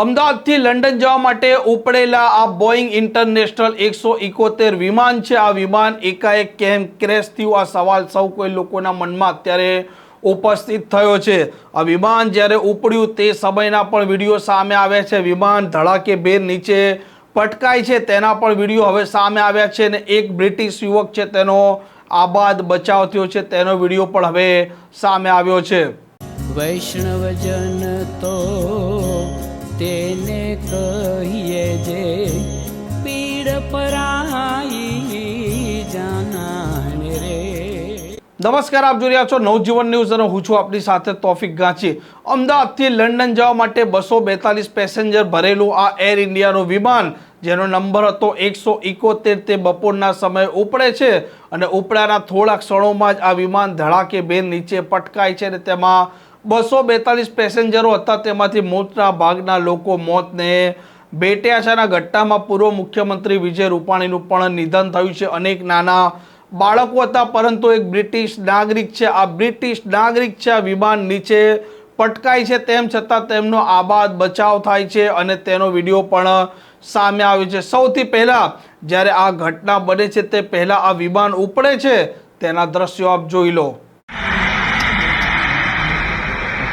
અમદાવાદથી લંડન જવા માટે ઉપડેલા આ બોઈંગ ઇન્ટરનેશનલ એકસો ઇકોતેર વિમાન છે. આ વિમાન એકાએક કેમ ક્રેશ થયું? આ સવાલ સૌ કોઈ લોકોના મનમાં અત્યારે ઉપસ્થિત થયો છે. આ વિમાન જ્યારે ઉપડ્યું તે સમયના પણ વીડિયો સામે આવ્યા છે. વિમાન ધડાકેભેર નીચે પટકાય છે. તેના પણ વીડિયો હવે સામે આવ્યા છે અને એક બ્રિટિશ યુવક છે તેનો આબાદ બચાવ થયો છે. તેનો વીડિયો પણ હવે સામે આવ્યો છે. વૈષ્ણવજન તો તેને કહીએ જે પીડ પરાઈ જાનાને રે. નમસ્કાર, આપ જોઈ રહ્યા છો નવજીવન ન્યૂઝ અને હું છું આપની સાથે તોફિક ગાંચી. અમદાવાદથી લંડન જવા માટે બસો બેતાલીસ પેસેન્જર ભરેલું આ એર ઇન્ડિયાનું વિમાન, જેનો નંબર હતો એકસો ઇકોતેર, તે બપોરના સમયે ઉપડે છે અને ઉપડાના થોડાક ક્ષણોમાં જ આ વિમાન ધડાકે બેન નીચે પટકાય છે અને તેમાં બસો બેતાલીસ પેસેન્જરો હતા તેમાંથી મોટા ભાગના લોકો મોતને ભેટ્યા છે. ઘટનામાં પૂર્વ મુખ્યમંત્રી વિજય રૂપાણીનું પણ નિધન થયું છે. અનેક નાના બાળકો હતા, પરંતુ એક બ્રિટિશ નાગરિક છે. આ બ્રિટિશ નાગરિક છે. આ વિમાન નીચે પટકાય છે. તેમ છતાં તેમનો આબાદ બચાવ થાય છે અને તેનો વીડિયો પણ સામે આવ્યો છે. સૌથી પહેલાં જ્યારે આ ઘટના બને છે, તે પહેલાં આ વિમાન ઉપડે છે. તેના દ્રશ્યો આપ જોઈ લો.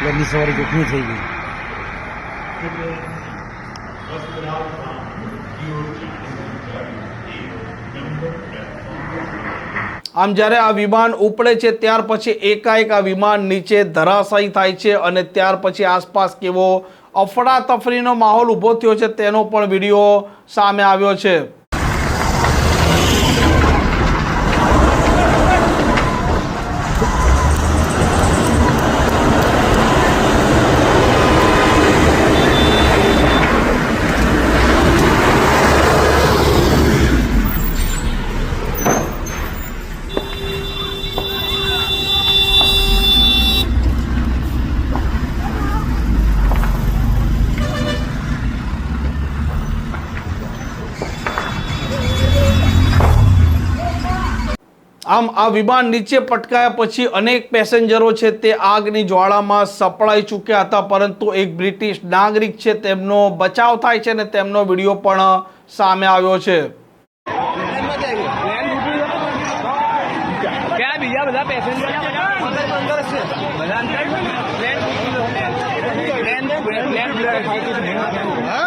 પ્લેનની સવારી જોખમી થઈ ગઈ. આમ જ્યારે આ વિમાન ઉપડે છે, ત્યાર પછી એકાએક આ વિમાન નીચે ધરાશાયી થાય છે અને ત્યાર પછી આસપાસ કેવો અફડાતફરીનો માહોલ ઊભો થયો છે, તેનો પણ વીડિયો સામે આવ્યો છે. આમ આ વિમાન નીચે પટકાયા પછી અનેક પેસેન્જરો છે તે આગની જ્વાળામાં સપડાઈ ચૂક્યા હતા પરંતુ એક બ્રિટિશ નાગરિક છે તેમનો બચાવ થાય છે અને તેમનો વીડિયો પણ સામે આવ્યો છે. બધા